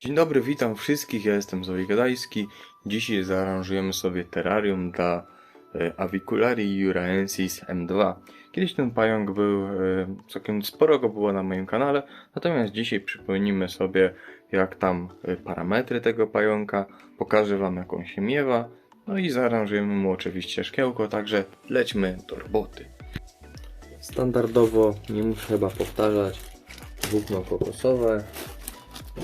Dzień dobry, witam wszystkich, ja jestem Zoe Gadajski. Dzisiaj zaaranżujemy sobie terrarium dla e, Avicularii juraensis M2. Kiedyś ten pająk był, e, całkiem sporo go było na moim kanale, natomiast dzisiaj przypomnimy sobie jak tam e, parametry tego pająka, pokażę wam jak on się miewa, no i zaaranżujemy mu oczywiście szkiełko, także lećmy do roboty. Standardowo, nie muszę chyba powtarzać, włókno kokosowe,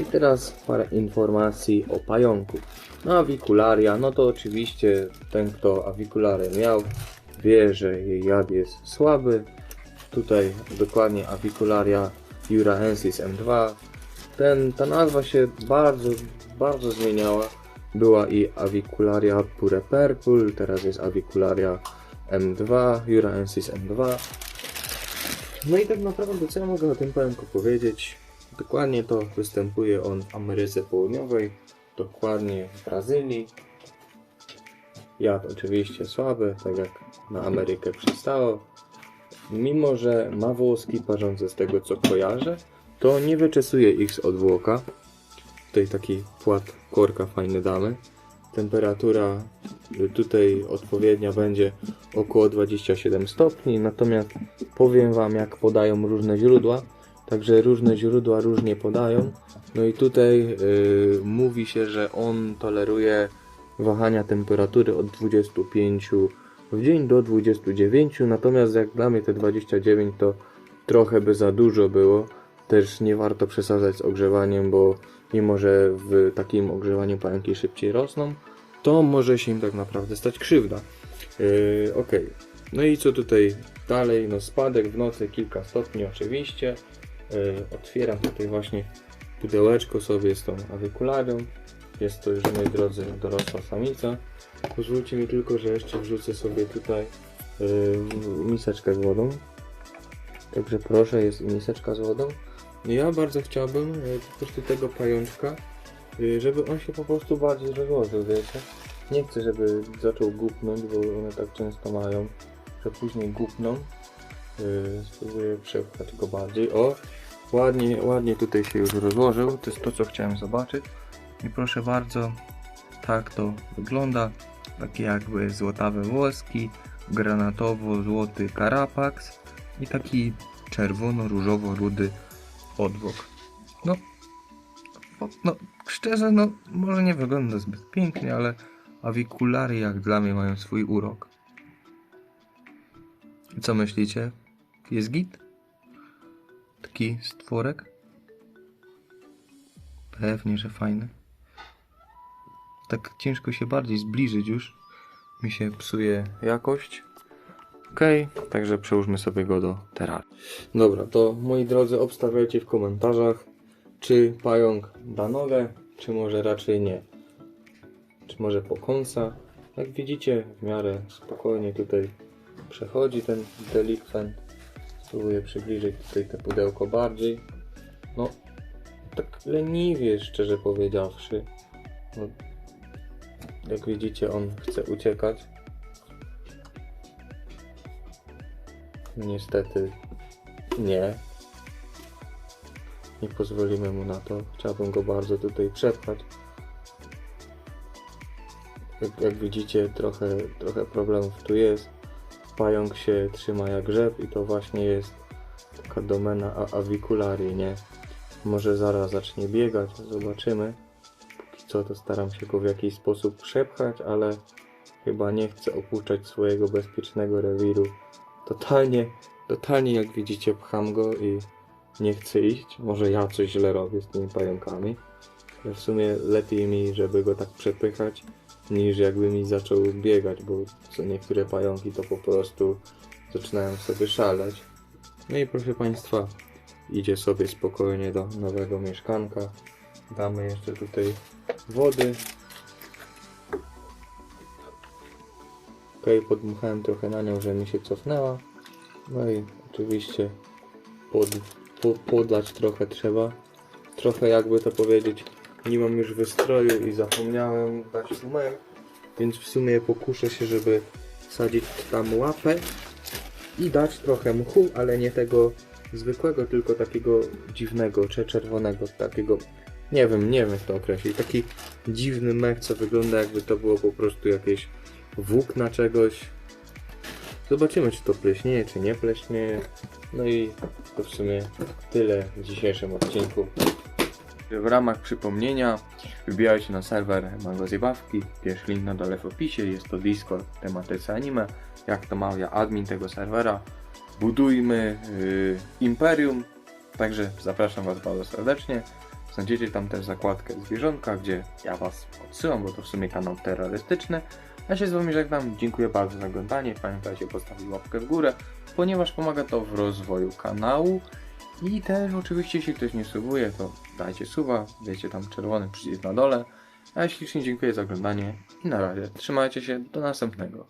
i teraz parę informacji o pająku. No awikularia, no to oczywiście ten kto awikularię miał wie, że jej jad jest słaby. Tutaj dokładnie awikularia juraensis M2. Ten, ta nazwa się bardzo, bardzo zmieniała. Była i awikularia pure purple, teraz jest awikularia M2, juraensis M2. No i tak naprawdę co ja mogę o tym pająku powiedzieć? Dokładnie to występuje on w Ameryce Południowej, dokładnie w Brazylii. Jad oczywiście słaby, tak jak na Amerykę przystało. Mimo, że ma włoski parzące z tego co kojarzę, to nie wyczesuje ich z odwłoka. Tutaj taki płat korka fajny damy. Temperatura tutaj odpowiednia będzie około 27 stopni, natomiast powiem Wam jak podają różne źródła, Także różne źródła różnie podają. No i tutaj y, mówi się, że on toleruje wahania temperatury od 25 w dzień do 29, natomiast jak dla mnie te 29 to trochę by za dużo było. Też nie warto przesadzać z ogrzewaniem, bo mimo, że w takim ogrzewaniu pająki szybciej rosną, to może się im tak naprawdę stać krzywda. Yy, ok, no i co tutaj dalej? No spadek w nocy kilka stopni oczywiście. Yy, otwieram tutaj właśnie pudełeczko sobie z tą awikularią. Jest to już, moi drodzy, dorosła samica. Pozwólcie mi tylko, że jeszcze wrzucę sobie tutaj yy, miseczkę z wodą. Także proszę, jest miseczka z wodą. Ja bardzo chciałbym yy, po prostu tego pajączka, żeby on się po prostu bardziej rozłożył, wiecie. Nie chcę, żeby zaczął gupnąć, bo one tak często mają, że później gupną. Spróbuję przepchać go bardziej. O, ładnie, ładnie tutaj się już rozłożył. To jest to, co chciałem zobaczyć. I proszę bardzo, tak to wygląda. Takie jakby złotawe włoski, granatowo-złoty karapaks i taki czerwono-różowo-rudy odwłok. No, no, szczerze, no, może nie wygląda zbyt pięknie, ale awikulary jak dla mnie mają swój urok. I co myślicie? Jest git? Taki stworek? Pewnie, że fajny. Tak ciężko się bardziej zbliżyć już. Mi się psuje jakość. Okej, także przełóżmy sobie go do terrarii. Dobra, to moi drodzy, obstawiajcie w komentarzach, czy pająk da nogę, czy może raczej nie. Czy może pokąsa. Jak widzicie, w miarę spokojnie tutaj przechodzi ten delikwent. Spróbuję przybliżyć tutaj te pudełko bardziej. No, tak leniwie, szczerze powiedziawszy. No, jak widzicie, on chce uciekać. Niestety nie. Nie pozwolimy mu na to. Chciałbym go bardzo tutaj przepchać. Jak, jak widzicie, trochę, trochę problemów tu jest. Pająk się trzyma jak grzyb i to właśnie jest taka domena a- awikularii, nie? Może zaraz zacznie biegać, zobaczymy. Póki co to staram się go w jakiś sposób przepchać, ale chyba nie chcę opuszczać swojego bezpiecznego rewiru. Totalnie, totalnie jak widzicie pcham go i nie chcę iść. Może ja coś źle robię z tymi pająkami. W sumie lepiej mi, żeby go tak przepychać, niż jakby mi zaczął biegać, bo co niektóre pająki to po prostu zaczynają sobie szaleć. No i proszę Państwa, idzie sobie spokojnie do nowego mieszkanka. Damy jeszcze tutaj wody. Okej, podmuchałem trochę na nią, że mi się cofnęła. No i oczywiście pod, po, podlać trochę trzeba. Trochę jakby to powiedzieć, nie mam już wystroju i zapomniałem dać numer, więc w sumie pokuszę się, żeby wsadzić tam łapę i dać trochę mchu, ale nie tego zwykłego, tylko takiego dziwnego, czy czerwonego, takiego Nie wiem, nie wiem jak to określić. Taki dziwny mech, co wygląda jakby to było po prostu jakieś włókna czegoś. Zobaczymy, czy to pleśnieje, czy nie pleśnieje. No i to w sumie tyle w dzisiejszym odcinku. W ramach przypomnienia wybijajcie na serwer Mango Zjebawki. Pierwszy link na dole w opisie. Jest to Discord tematyce anime. Jak to mawia admin tego serwera. Budujmy yy, imperium. Także zapraszam Was bardzo serdecznie. Znajdziecie tam też zakładkę zwierzątka, gdzie ja Was odsyłam, bo to w sumie kanał terrorystyczny. Ja się z Wami żegnam. Dziękuję bardzo za oglądanie. Pamiętajcie postawić łapkę w górę, ponieważ pomaga to w rozwoju kanału. I też oczywiście, jeśli ktoś nie subuje, to dajcie suba, wiecie tam czerwony przycisk na dole. A ja ślicznie dziękuję za oglądanie i na razie. Trzymajcie się, do następnego.